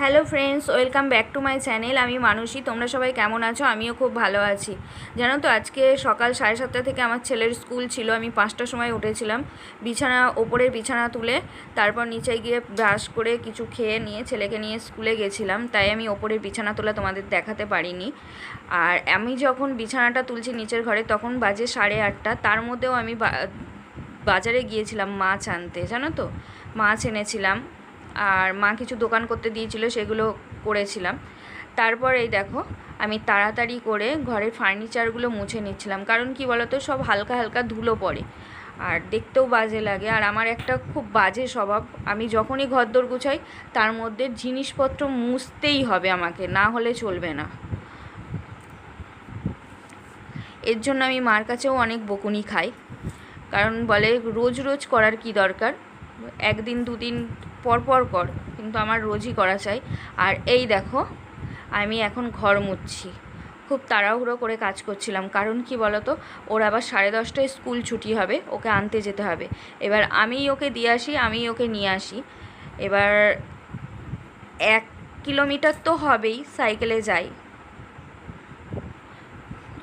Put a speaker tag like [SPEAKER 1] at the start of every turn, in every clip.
[SPEAKER 1] Hello friends, welcome back to my channel. আমি মানুষই তোমরা সবাই কেমন আছো? আমিও খুব ভালো আছি। জানো তো, আজকে সকাল সাড়ে সাতটা থেকে আমার ছেলের স্কুল ছিল, আমি পাঁচটার সময় উঠেছিলাম। বিছানা, ওপরের বিছানা তুলে তারপর নিচে গিয়ে ব্রাশ করে কিছু খেয়ে নিয়ে ছেলেকে নিয়ে স্কুলে গেছিলাম। তাই আমি ওপরের বিছানা তোলা তোমাদের দেখাতে পারিনি। আর আমি যখন বিছানাটা তুলছি নিচের ঘরে, তখন বাজে সাড়ে আটটা। তার মধ্যেও আমি বাজারে গিয়েছিলাম মাছ আনতে, জানো তো? মাছ এনেছিলাম। আর মা কিছু দোকান করতে দিয়েছিল, সেগুলো করেছিলাম। তারপর এই দেখো, আমি তাড়াতাড়ি করে ঘরের ফার্নিচারগুলো মুছে নিচ্ছিলাম। কারণ কি বলতো, সব হালকা হালকা ধুলো পড়ে। আর দেখতেও বাজে লাগে। আর আমার একটা খুব বাজে স্বভাব, আমি যখনই ঘরদোর গুছাই, তার মধ্যে জিনিসপত্র মুছতেই হবে আমাকে, না হলে চলবে না। এর জন্য আমি মার কাছেও অনেক বকুনি খাই। কারণ বলে, রোজ রোজ করার কি দরকার? একদিন, দুদিন পর পর কর, কিন্তু আমার রোজই করা চাই। আর এই দেখো, আমি এখন ঘর মুছছি। খুব তাড়াহুড়ো করে কাজ করছিলাম, কারণ কি বলতো, ওর আবার সাড়ে দশটায় স্কুল ছুটি হবে, ওকে আনতে যেতে হবে। এবার আমিই ওকে দিয়ে আসি, আমিই ওকে নিয়ে আসি। এবার এক কিলোমিটার তো হবেই, সাইকেলে যাই।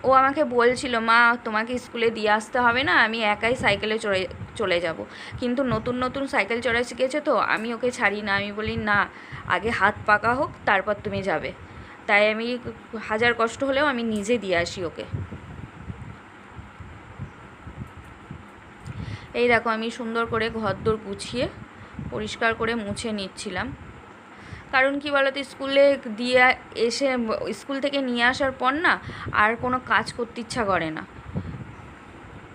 [SPEAKER 1] ও আমাকে বলছিল, মা, তোমাকে স্কুলে দিয়ে আসতে হবে না, আমি একাই সাইকেলে চড়ে, চলে যাব। কিন্তু নতুন নতুন সাইকেল চড়া শিখেছে তো, আমি ওকে ছাড়ি না, আমি বলি, না, আগে হাত পাকা হোক, তারপর তুমি যাবে। তাই আমি হাজার কষ্ট হলেও আমি নিজে দিয়ে আসি ওকে। এই দেখো, আমি সুন্দর করে ঘর দোর গুছিয়ে, পরিষ্কার করে মুছে নিচ্ছিলাম। কারণ কি বলতো, স্কুলে দিয়ে এসে, স্কুল থেকে নিয়ে আসার পর না আর কোনো কাজ করতে ইচ্ছা করে না।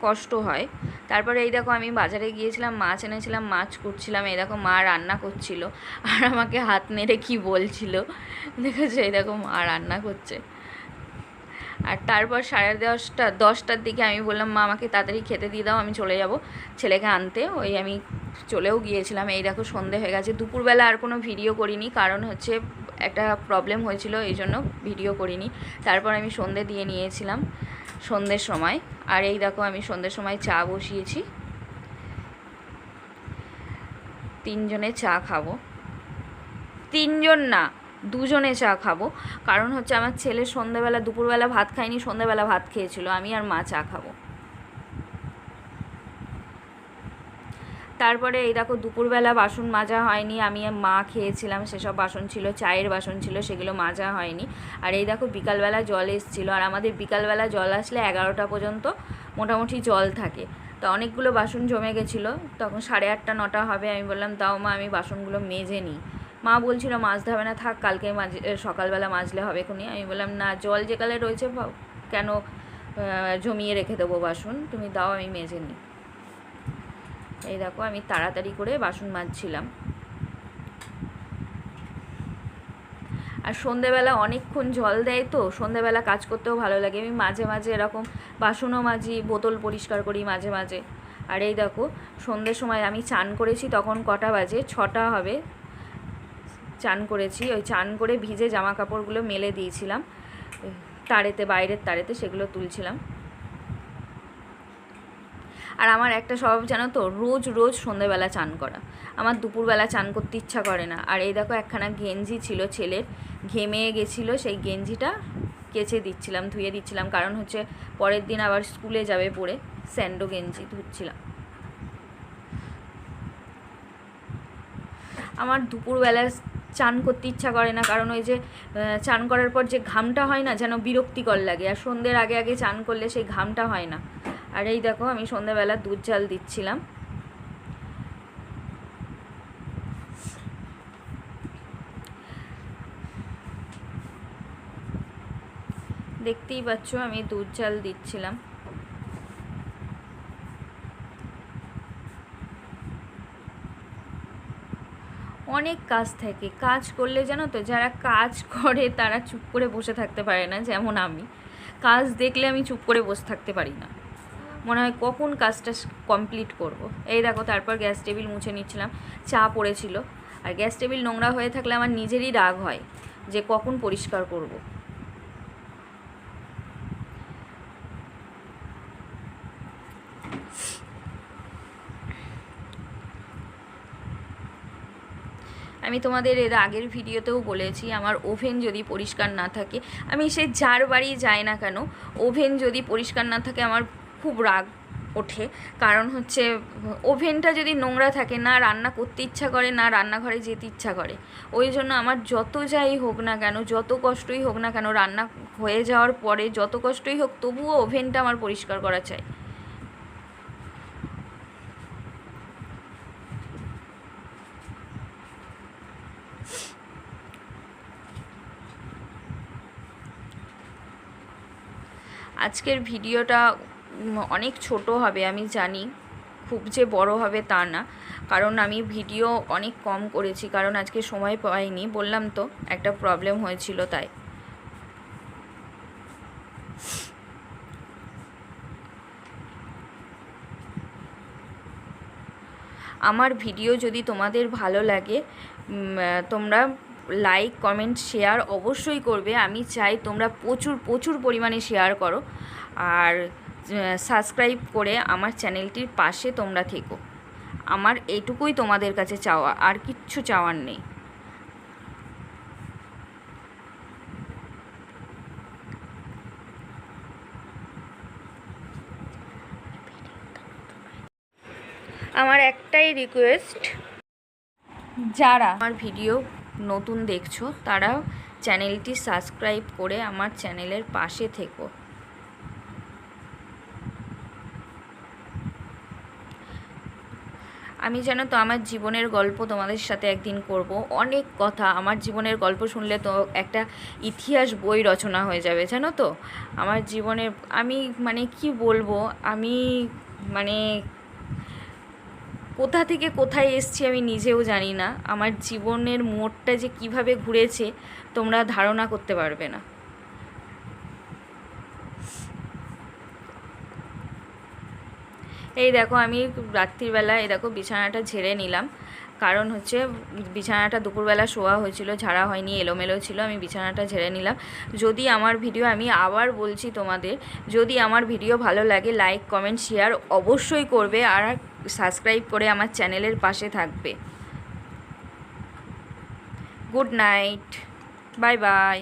[SPEAKER 1] কষ্ট হয়। তারপরে এই দেখো আমি বাজারে গিয়েছিলাম, মাছ এনেছিলাম, মাছ করছিলাম, এই দেখো মা রান্না করছিল। আর আমাকে হাত নেড়ে কি বলছিল? দেখেছ? এই দেখো মা রান্না করছে। আর তারপর সাড়ে দশটা, দশটার দিকে আমি বললাম, মা, আমাকে তাড়াতাড়ি খেতে দিয়ে দাও, আমি চলে যাব। ছেলেকে আনতে, ওই আমি চলেও গিয়েছিলাম। এই দেখো সন্ধে হয়ে গেছে। দুপুরবেলা আর কোনো ভিডিও করিনি, কারণ হচ্ছে একটা প্রবলেম হয়েছিল, এই জন্য ভিডিও করিনি। তারপর আমি সন্ধে দিয়ে নিয়েছিলাম সন্ধ্যের সময়। আর এই দেখো আমি সন্ধ্যের সময় চা বসিয়েছি। তিনজনে চা খাব। তিনজন না, দুজনে চা খাব। কারণ হচ্ছে আমার ছেলে সন্ধ্যেবেলা দুপুরবেলা ভাত খায়নি সন্ধ্যেবেলা ভাত খেয়েছিল। আমি আর মা চা খাব। তারপরে এই দেখো দুপুরবেলা বাসন মাজা হয়নি, আমি মা খেয়েছিলাম, সেসব বাসন ছিল, চায়ের বাসন ছিল, সেগুলো মাজা হয়নি। আর এই দেখো বিকালবেলা জল এসেছিল, আর আমাদের বিকালবেলা জল আসলে এগারোটা পর্যন্ত মোটামুটি জল থাকে। তো অনেকগুলো বাসন জমে গেছিল, তখন সাড়ে আটটা, নটা হবে, আমি বললাম তাও মা, আমি বাসনগুলো মেজে নিই। মা বলছিল, মাজতে হবে না, থাক, কালকে মাজ সকালবেলা মাজলে হবে খুনি আমি বললাম, না, জল যেকালে রয়েছে কেন জমিয়ে রেখে দেবো বাসন? তুমি দাও, আমি মেজে নিই। এই দেখো, আমি তাড়াতাড়ি করে বাসন মাজছিলাম। আর সন্ধেবেলা অনেকক্ষণ জল দেয় তো, সন্ধেবেলা কাজ করতেও ভালো লাগে। আমি মাঝে মাঝে এরকম বাসনও মাজি, বোতল পরিষ্কার করি মাঝে মাঝে। আর এই দেখো, সন্ধ্যের সময় আমি চান করেছি, তখন কটা বাজে? ছটা হবে। চান করেছি, ওই চান করে ভিজে জামা কাপড়গুলো মেলে দিয়েছিলাম। তারেতে, বাইরের তারেতে সেগুলো তুলছিলাম। আর আমার একটা স্বভাব জানো তো, রোজ রোজ সন্ধেবেলা চান করা। আমার দুপুরবেলা চান করতে ইচ্ছা করে না। আর এই দেখো একখানা গেঞ্জি ছিল ছেলের, ঘেমে গেছিল সেই গেঞ্জিটা কেচে দিচ্ছিলাম, ধুয়ে দিচ্ছিলাম। কারণ হচ্ছে পরের দিন আবার স্কুলে যাবে পরে স্যান্ডো গেঞ্জি ধুচ্ছিলাম। আমার দুপুরবেলা চান করতে ইচ্ছা করে না। কারণ ওই যে চান করার পর যে ঘামটা হয় না, যেন বিরক্তিকর লাগে। আর সন্ধ্যের আগে আগে চান করলে সেই ঘামটা হয় না। আর এই দেখো, আমি সন্ধ্যাবেলা দুধ জাল দিচ্ছিলাম। দেখতেই পাচ্ছ, আমি দুধ জাল দিচ্ছিলাম। অনেক কাজ থাকে। কাজ করলে জানো তো, যারা কাজ করে, তারা চুপ করে বসে থাকতে পারে না, যেমন আমি। কাজ দেখলে আমি চুপ করে বসে থাকতে পারি না। হয় কখন কাজটা কমপ্লিট করব। এই দেখো, তারপর গ্যাস টেবিল মুছে নিচ্ছিলাম, চা পড়েছিল আর গ্যাস টেবিল নোংরা হয়ে থাকলে আমার নিজেরই রাগ হয় যে কখন পরিষ্কার করব। আমি তোমাদের এর আগের ভিডিওতেও বলেছি, আমার ওভেন যদি পরিষ্কার না থাকে, আমি সে যার বাড়ি যাই না কেন ওভেন যদি পরিষ্কার না থাকে, আমার খুব রাগ ওঠে। কারণ হচ্ছে, ওভেনটা যদি নোংরা থাকে, না রান্না করতে ইচ্ছা করে, না রান্নাঘরে যেতে ইচ্ছা করে, ওই জন্য আমার যত যাই হোক না কেন, যত কষ্টই হোক না কেন রান্না হয়ে যাওয়ার পরে যত কষ্টই হোক, তবুও ওভেনটা আমার পরিষ্কার করা চাই। আজকের ভিডিওটা অনেক ছোট হবে, আমি জানি। খুব যে বড় হবে তা না। কারণ আমি ভিডিও অনেক কম করেছি, কারণ আজকে সময় পাইনি, বললাম তো, একটা প্রবলেম হয়েছিল তাই। আমার ভিডিও যদি তোমাদের ভালো লাগে তোমরা লাইক কমেন্ট শেয়ার অবশ্যই করবে। আমি চাই তোমরা প্রচুর প্রচুর পরিমাণে শেয়ার করো। আর সাবস্ক্রাইব করে আমার চ্যানেলটির পাশে তোমরা থেকো। আমার এটুকুই তোমাদের কাছে চাওয়া, আর কিচ্ছু চাওয়ার নেই। আমার একটাই রিকোয়েস্ট যারা আমার ভিডিও নতুন দেখছ, তারা চ্যানেলটি সাবস্ক্রাইব করে আমার চ্যানেলের পাশে থেকো। আমি জানো তো, আমার জীবনের গল্প তোমাদের সাথে একদিন করব। অনেক কথা, আমার জীবনের গল্প শুনলে তো একটা ইতিহাস বই রচনা হয়ে যাবে, জানো তো? আমার জীবনের, আমি মানে কি বলব, আমি মানে কোথা থেকে কোথায় এসছি আমি নিজেও জানি না। আমার জীবনের মোড়টা যে কীভাবে ঘুরেছে, তোমরা ধারণা করতে পারবে না। এই দেখো আমি রাত্রিবেলা, এই দেখো বিছানাটা ঝেড়ে নিলাম। কারণ হচ্ছে বিছানাটা দুপুরবেলা শোয়া হয়েছিল, ঝাড়া হয়নি, এলোমেলো ছিল, আমি বিছানাটা ঝেড়ে নিলাম। যদি আমার ভিডিও, আমি আবার বলছি তোমাদের, যদি আমার ভিডিও ভালো লাগে লাইক কমেন্ট শেয়ার অবশ্যই করবে আর সাবস্ক্রাইব করে আমার চ্যানেলের পাশে থাকবে। Good night bye bye